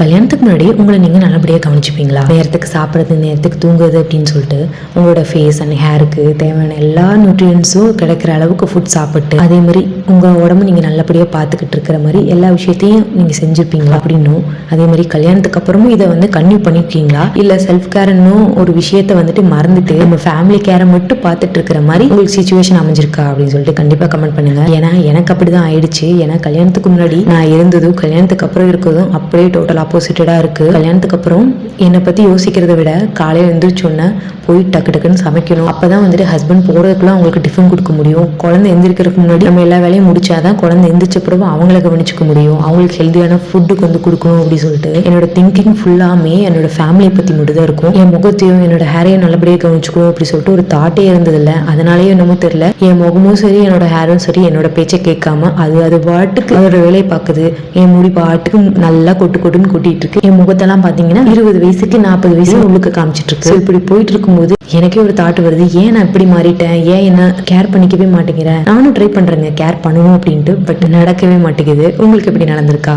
கல்யாணத்துக்கு முன்னாடி உங்களை நீங்கள் நல்லபடியாக கவனிச்சுப்பீங்களா? நேரத்துக்கு சாப்பிட்றது நேரத்துக்கு தூங்குறது அப்படின்னு சொல்லிட்டு உங்களோட ஃபேஸ் அண்ட் ஹேருக்கு தேவையான எல்லா நியூட்ரியன்ஸும் கிடைக்கிற அளவுக்கு ஃபுட் சாப்பிட்டு அதே மாதிரி உங்கள் உடம்பு நீங்கள் நல்லபடியாக பார்த்துக்கிட்டு இருக்கிற மாதிரி எல்லா விஷயத்தையும் நீங்கள் செஞ்சுருப்பீங்களா? அப்படின்னும் அதே மாதிரி கல்யாணத்துக்கு அப்புறமும் இதை வந்து கன்யூ பண்ணியிருக்கீங்களா இல்லை செல்ஃப் கேர்னும் ஒரு விஷயத்த வந்துட்டு மறந்துட்டு நம்ம ஃபேமிலி கேரை மட்டும் பார்த்துட்டு இருக்கிற மாதிரி உங்களுக்கு சுச்சுவேஷன் அமைஞ்சிருக்கா? அப்படின்னு சொல்லிட்டு கண்டிப்பாக கமெண்ட் பண்ணுங்கள் ஏன்னா எனக்கு அப்படி தான் ஆயிடுச்சு. ஏன்னா கல்யாணத்துக்கு முன்னாடி நான் இருந்ததும் கல்யாணத்துக்கு அப்புறம் இருக்கிறதும் அப்படியே டோட்டலாக ஆப்போசிட்டடாக இருக்குது கல்யாணத்துக்கு அப்புறம் என்னை பற்றி யோசிக்கிறத விட காலையில் எழுந்திரிச்சோன்னே போய் டக்கு டக்குன்னு சமைக்கணும். அப்போ தான் வந்துட்டு ஹஸ்பண்ட் போகிறதுக்குலாம் அவங்களுக்கு டிஃபன் கொடுக்க முடியும். குழந்தை எந்திரிக்கிறதுக்கு முன்னாடி நம்ம எல்லா வேலையும் முடிச்சாதான் குழந்தை எந்திரிச்ச பிறகு அவங்கள கவனிச்சிக்க முடியும். அவங்களுக்கு ஹெல்த்தியான ஃபுட்டுக்கு வந்து கொடுக்கணும் அப்படின்னு சொல்லிட்டு என்னோட திங்கிங் ஃபுல்லாமே என்னோட ஃபேமிலியை பற்றி மட்டும் தான் இருக்கும். என் முகத்தையும் என்னோட ஹேரையும் நல்லபடியாக கவனிச்சுக்கணும் அப்படி சொல்லிட்டு ஒரு தாட்டே இருந்ததில்ல. அதனாலேயே என்னமோ தெரியல. என் முகமும் சரி என்னோட ஹேரும் சரி என்னோட பேச்சை கேட்காம அது அது பாட்டுக்கு அதோட வேலையை பார்க்குது. என் முடி பாட்டுக்கு நல்லா கொட்டு கொட்டுன்னு கொட்டிட்டு இருக்கு என் முகத்தெல்லாம் பாத்தீங்கன்னா இருபது வயசுக்கு நாற்பது வயசு உள்ளுக்கு காமிச்சிட்டு இருக்கு இப்படி போயிட்டு இருக்கும்போது எனக்கே ஒரு தாட் வருது. ஏன் நான் இப்படி மாறிட்டேன்? ஏன் என்ன கேர் பண்ணிக்கவே மாட்டேங்கிறேன் நானும் ட்ரை பண்றேங்க. கேர் பண்ணணும் அப்படின்ட்டு பட் நடக்கவே மாட்டேங்குது. உங்களுக்கு எப்படி நடந்திருக்கா?